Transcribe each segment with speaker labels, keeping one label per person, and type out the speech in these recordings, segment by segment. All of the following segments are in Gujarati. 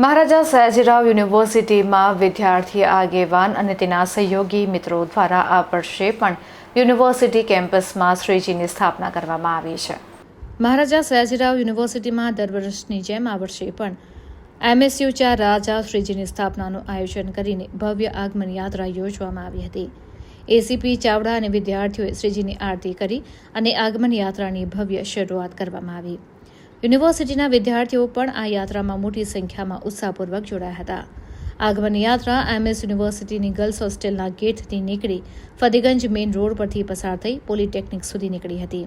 Speaker 1: મહારાજા સયાજીરાવ યુનિવર્સિટીમાં વિદ્યાર્થી આગેવાન અને તેના સહયોગી મિત્રો દ્વારા આ વર્ષે પણ યુનિવર્સિટી કેમ્પસમાં શ્રીજીની સ્થાપના કરવામાં આવી છે. મહારાજા સયાજીરાવ યુનિવર્સિટીમાં દર વર્ષની જેમ આ વર્ષે પણ એમએસયુ ચાર રાજા શ્રીજીની સ્થાપનાનું આયોજન કરીને ભવ્ય આગમન યાત્રા યોજવામાં આવી હતી. એસીપી ચાવડા અને વિદ્યાર્થીઓએ શ્રીજીની આરતી કરી અને આગમન યાત્રાની ભવ્ય શરૂઆત કરવામાં આવી. યુનિવર્સિટીના વિદ્યાર્થીઓ પણ આ યાત્રામાં મોટી સંખ્યામાં ઉત્સાહપૂર્વક જોડાયા હતા. આગમન યાત્રા એમએસ યુનિવર્સિટીની ગર્લ્સ હોસ્ટેલના ગેટથી નીકળી ફતેગંજ મેઇન રોડ પરથી પસાર થઈ પોલિટેકનિક સુધી નીકળી હતી.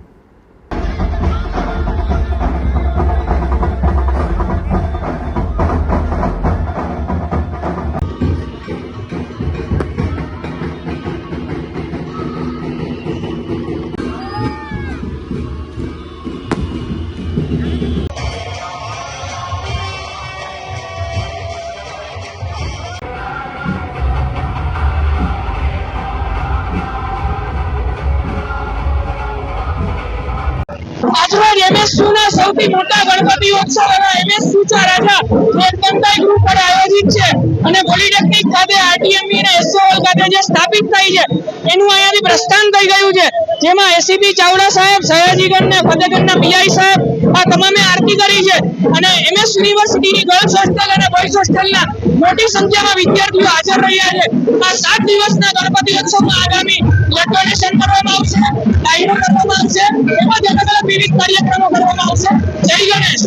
Speaker 2: આજરોજ એમએસયુ ના સૌથી મોટા ગણપતિ ઉત્સવ એવા એમએસ સુચા રાજા જે ગ્રુપ પર આયોજિત છે. અને પોલિટેકનિક ખાતે આરટીએમબી અને એસઓએલ ખાતે જે સ્થાપિત થઈ છે, એનું અહીંયાથી પ્રસ્થાન થઈ ગયું છે. જેમાં એસીપી ચાવડા સાહેબ, સયાજીગઢ ને ફતેગઢના પીઆઈ સાહેબ, આ તમામે આરતી કરી છે. અને એમએસ યુનિવર્સિટીની ગર્લ્સ હોસ્ટેલ અને બોયઝ હોસ્ટેલના મોટી સંખ્યામાં વિદ્યાર્થીઓ હાજર રહ્યા છે. આ સાત દિવસના ગણપતિ ઉત્સવમાં આગામી ડોનેશન કરવામાં આવશે ડાયરો કરવામાં આવશે તેમજ અલગ અલગ વિવિધ કાર્યક્રમો કરવામાં આવશે. જય ગણેશ.